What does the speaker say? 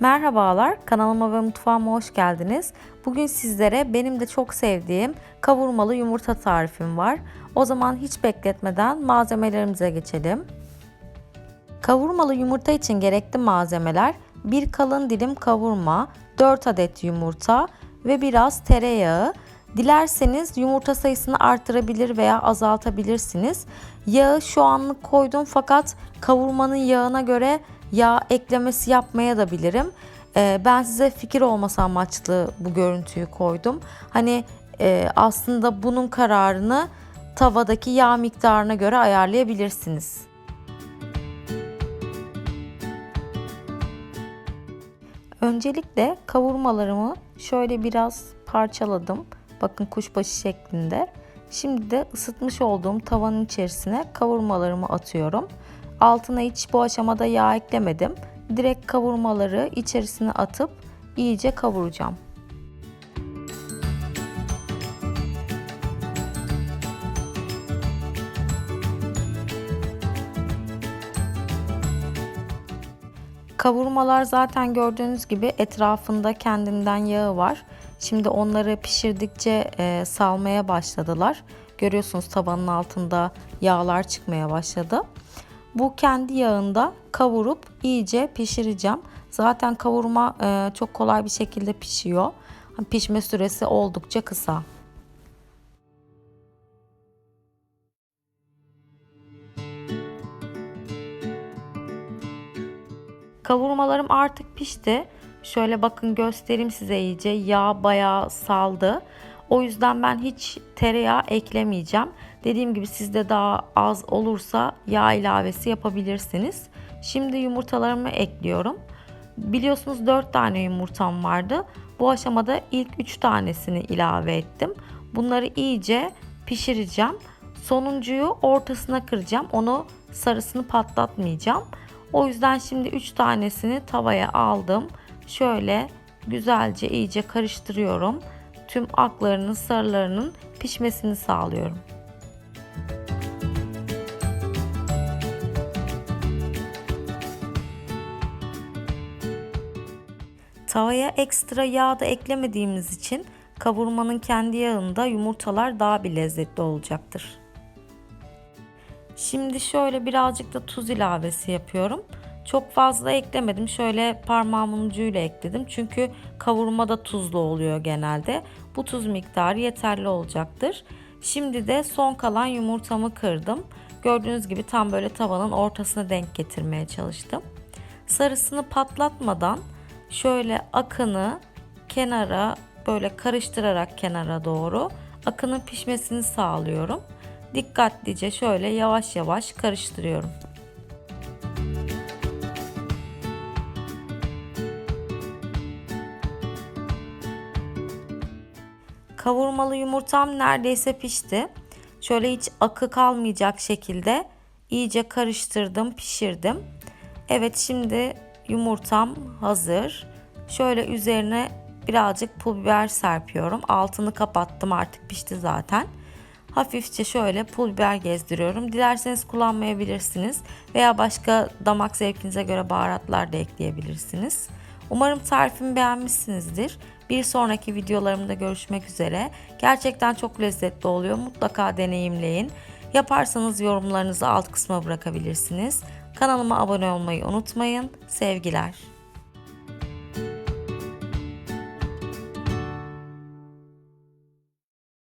Merhabalar, kanalıma ve mutfağıma hoş geldiniz. Bugün sizlere benim de çok sevdiğim kavurmalı yumurta tarifim var. O zaman hiç bekletmeden malzemelerimize geçelim. Kavurmalı yumurta için gerekli malzemeler 1 kalın dilim kavurma, 4 adet yumurta ve biraz tereyağı. Dilerseniz yumurta sayısını artırabilir veya azaltabilirsiniz. Yağı şu anlık koydum fakat kavurmanın yağına göre yağ eklemesi yapmaya da bilirim. Ee, ben size fikir olması amaçlı bu görüntüyü koydum. Hani e, aslında bunun kararını tavadaki yağ miktarına göre ayarlayabilirsiniz. Öncelikle kavurmalarımı şöyle biraz parçaladım. Bakın kuşbaşı şeklinde. Şimdi de ısıtmış olduğum tavanın içerisine kavurmalarımı atıyorum. Altına hiç bu aşamada yağ eklemedim. Direkt kavurmaları içerisine atıp iyice kavuracağım. Kavurmalar zaten gördüğünüz gibi etrafında kendinden yağı var. Şimdi onları pişirdikçe e, salmaya başladılar. Görüyorsunuz tavanın altında yağlar çıkmaya başladı. Bu kendi yağında kavurup iyice pişireceğim. Zaten kavurma e, çok kolay bir şekilde pişiyor. Pişme süresi oldukça kısa. Kavurmalarım artık pişti. Şöyle bakın göstereyim size iyice. Yağ bayağı saldı. O yüzden ben hiç tereyağı eklemeyeceğim. Dediğim gibi sizde daha az olursa yağ ilavesi yapabilirsiniz. Şimdi yumurtalarımı ekliyorum. Biliyorsunuz 4 tane yumurtam vardı. Bu aşamada ilk 3 tanesini ilave ettim. Bunları iyice pişireceğim. Sonuncuyu ortasına kıracağım. Onu sarısını patlatmayacağım. O yüzden şimdi 3 tanesini tavaya aldım. Şöyle güzelce iyice karıştırıyorum. Tüm aklarının sarılarının pişmesini sağlıyorum. Tavaya ekstra yağ da eklemediğimiz için kavurmanın kendi yağında yumurtalar daha bir lezzetli olacaktır. Şimdi şöyle birazcık da tuz ilavesi yapıyorum. Çok fazla eklemedim. Şöyle parmağımın ucuyla ekledim. Çünkü kavurmada tuzlu oluyor genelde. Bu tuz miktarı yeterli olacaktır. Şimdi de son kalan yumurtamı kırdım. Gördüğünüz gibi tam böyle tavanın ortasına denk getirmeye çalıştım. Sarısını patlatmadan şöyle akını kenara böyle karıştırarak kenara doğru akının pişmesini sağlıyorum. Dikkatlice şöyle yavaş yavaş karıştırıyorum. Kavurmalı yumurtam neredeyse pişti. Şöyle hiç akı kalmayacak şekilde iyice karıştırdım, pişirdim. Evet şimdi yumurtam hazır. Şöyle üzerine birazcık pul biber serpiyorum. Altını kapattım artık pişti zaten. Hafifçe şöyle pul biber gezdiriyorum. Dilerseniz kullanmayabilirsiniz veya başka damak zevkinize göre baharatlar da ekleyebilirsiniz. Umarım tarifimi beğenmişsinizdir. Bir sonraki videolarımda görüşmek üzere. Gerçekten çok lezzetli oluyor. Mutlaka deneyimleyin. Yaparsanız yorumlarınızı alt kısma bırakabilirsiniz. Kanalıma abone olmayı unutmayın. Sevgiler.